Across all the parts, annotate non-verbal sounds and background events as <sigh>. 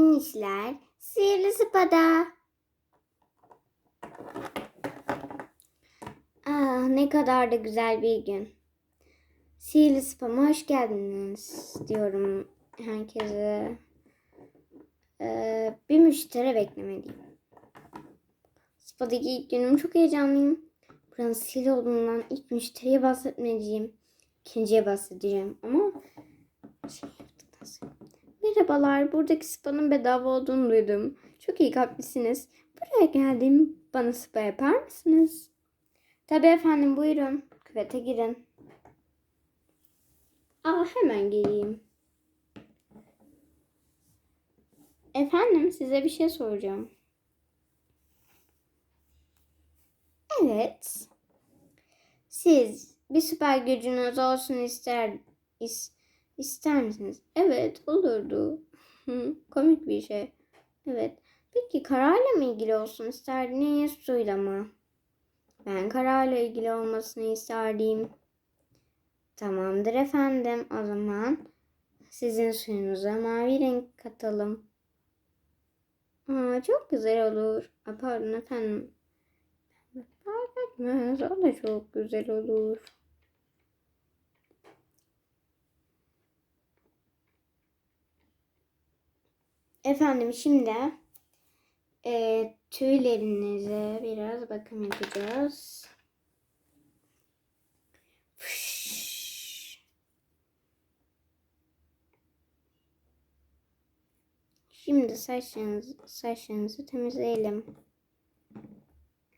İşler sihirli spada. Ah ne kadar da güzel bir gün. Sihirli spama hoş geldiniz diyorum herkese. Ee, bir müşteri beklemeliyim. Spa'daki ilk günüm çok heyecanlıyım. Buranın sihirli olduğundan ilk müşteriye bahsetmeyeceğim. İkinciye bahsedeceğim ama. Merhabalar, buradaki spanın bedava olduğunu duydum. Çok iyi kalplisiniz. Buraya geldim. Bana spa yapar mısınız? Tabii efendim, buyurun. Küvete girin. Aa, hemen geleyim. Efendim, size bir şey soracağım. Evet. Siz bir süper gücünüz olsun ister is, ister misiniz? Evet, olurdu. Komik bir şey. Evet. Peki karayla mı ilgili olsun isterdiniz, suyla mı? Ben karayla ilgili olmasını isterdim. Tamamdır efendim. O zaman sizin suyunuza mavi renk katalım. Aa, çok güzel olur. Aa, pardon efendim. Fark etmez. O da çok güzel olur. Efendim şimdi e, tüylerinize biraz bakım yapacağız. Şimdi saçlarınızı, saçlarınızı temizleyelim.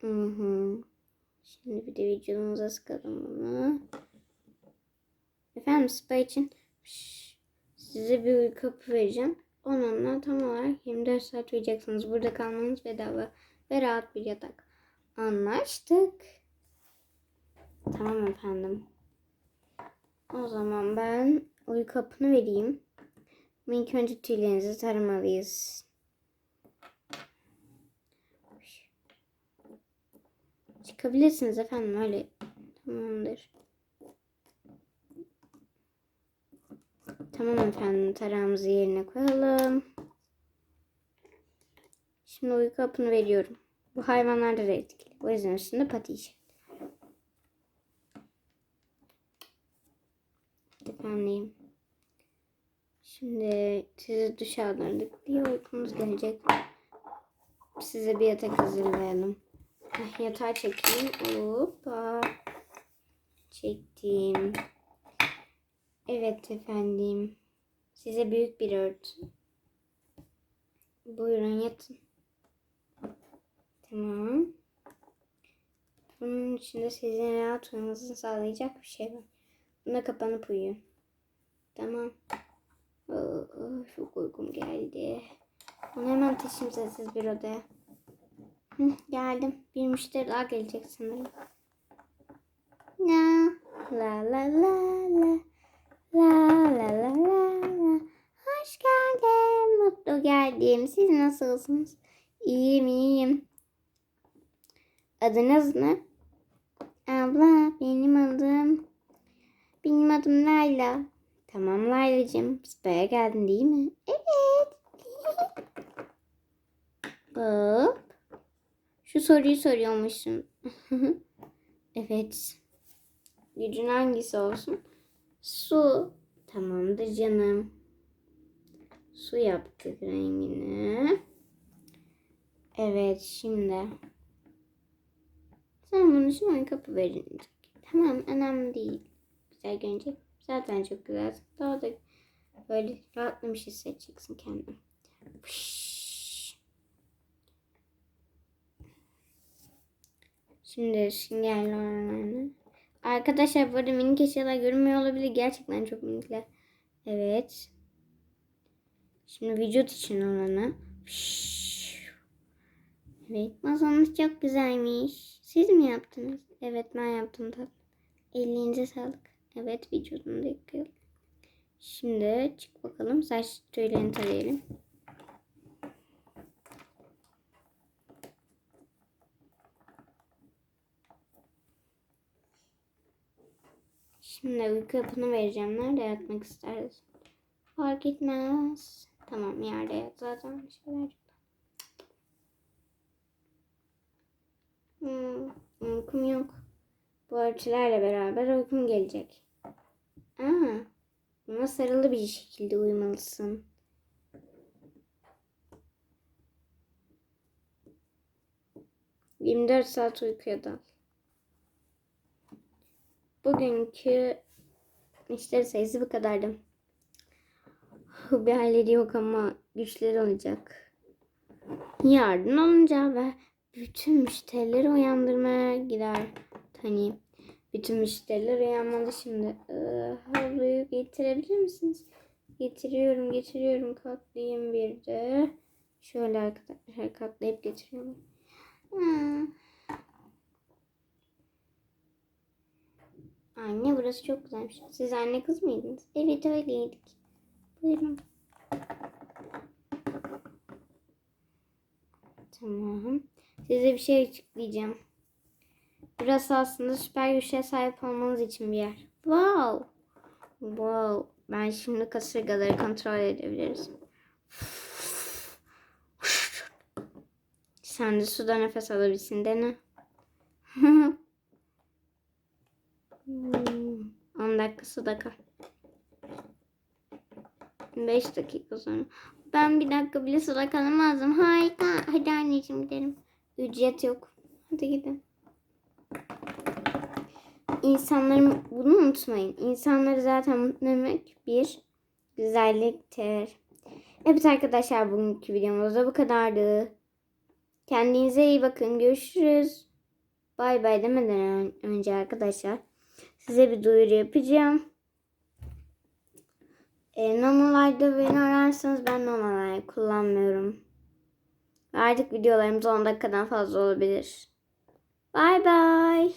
Hı hı. Şimdi bir de vücudunuza sıkalım bunu. Efendim spa için size bir uyku hapı vereceğim. Onunla tam olarak 24 saat uyuyacaksınız. Burada kalmanız bedava ve rahat bir yatak. Anlaştık. Tamam efendim. O zaman ben uyku hapını vereyim. Ama önce tüylerinizi taramalıyız. Çıkabilirsiniz efendim öyle. Tamamdır. Tamam efendim tarağımızı yerine koyalım. Şimdi uyku hapını veriyorum. Bu hayvanlarda da etkili. O yüzden üstünde pati işi. Efendim. Şimdi sizi alırdık diye uykumuz gelecek. Size bir yatak hazırlayalım. Yatağı çekeyim. Hoppa. Çektim. Evet efendim. Size büyük bir örtü. Buyurun yatın. Tamam. Bunun içinde sizin rahat uyumanızı sağlayacak bir şey var. Buna kapanıp uyuyun. Tamam. Oh, çok uykum geldi. Onu hemen taşıyayım sessiz bir odaya. Hı, geldim. Bir müşteri daha gelecek sanırım. La la la la la. La la la la la. Hoş geldin. Mutlu geldim. Siz nasılsınız? İyiyim iyiyim. Adınız ne? Abla benim adım. Benim adım Layla. Tamam Layla'cığım. Spa'ya geldin değil mi? Evet. <laughs> Hop. Şu soruyu soruyormuşsun. <laughs> evet. Gücün hangisi olsun? Su. Tamamdır canım. Su yaptık rengini. Evet şimdi. Sen için oyun kapı verilecek. Tamam önemli değil. Güzel görünecek. Zaten çok güzel. Daha da böyle rahatlamış hissedeceksin kendini. Şimdi oranlarını. Arkadaşlar burada minik eşyalar görünmüyor olabilir. Gerçekten çok minikler. Evet. Şimdi vücut için olanı. Evet masanız çok güzelmiş. Siz mi yaptınız? Evet ben yaptım tatlım. Elinize sağlık. Evet vücudunu da yıkayalım. Şimdi çık bakalım saç tüylerini tarayalım. Şimdi uyku hapını vereceğim. Nerede yatmak istersin? Fark etmez. Tamam yerde yat zaten bir şeyler. Hmm, uykum yok. Bu ölçülerle beraber uykum gelecek. Aa, buna sarılı bir şekilde uyumalısın. ...24 saat uykuya dal. Bugünkü işleri sayısı bu kadardı. Bir halleri yok ama güçleri olacak. Yarın olunca ve bütün müşterileri uyandırmaya gider. Hani bütün müşteriler uyanmalı şimdi. Ee, havluyu getirebilir misiniz? Getiriyorum, getiriyorum. Katlayayım bir de. Şöyle arkadaşlar katlayıp getiriyorum. Hmm. Anne burası çok güzelmiş. Siz anne kız mıydınız? Evet öyleydik. Buyurun. Tamam. Size bir şey açıklayacağım. Burası aslında süper güçe sahip olmanız için bir yer. Wow. Wow. Ben şimdi kasırgaları kontrol edebiliriz. Sen de suda nefes alabilirsin dene. <laughs> Hmm, 10 dakika suda kal. 5 dakika sonra. Ben bir dakika bile suda kalamazdım. Harika. Hadi anneciğim gidelim. Ücret yok. Hadi gidin. İnsanların bunu unutmayın. İnsanları zaten mutlu etmek bir güzelliktir. Evet arkadaşlar bugünkü videomuz da bu kadardı. Kendinize iyi bakın. Görüşürüz. Bay bay demeden ön- önce arkadaşlar size bir duyuru yapacağım. E, Nanolay'da beni ararsanız ben Nanolay kullanmıyorum. Artık videolarımız 10 dakikadan fazla olabilir. Bay bay.